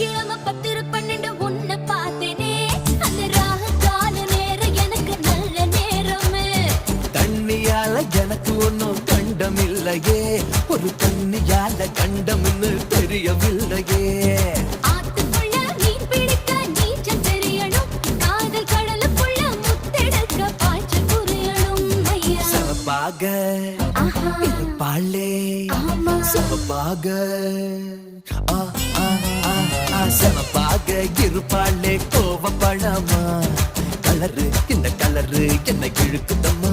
வெள்ளிக்கிழமை பத்து பன்னெண்டு உன்னை பார்த்தேனே. அந்த ராக கால நேரம் எனக்கு நல்ல நேரமே. தண்ணியால எனக்கு ஒன்னும் கண்டம் இல்லையே ஒரு தண்ணியால ஆ ஆ ஆ. சிவப்பாக இருப்பாளே கோவப்படாமா. கலரு இந்த கலரு என்ன இழுக்குதம்மா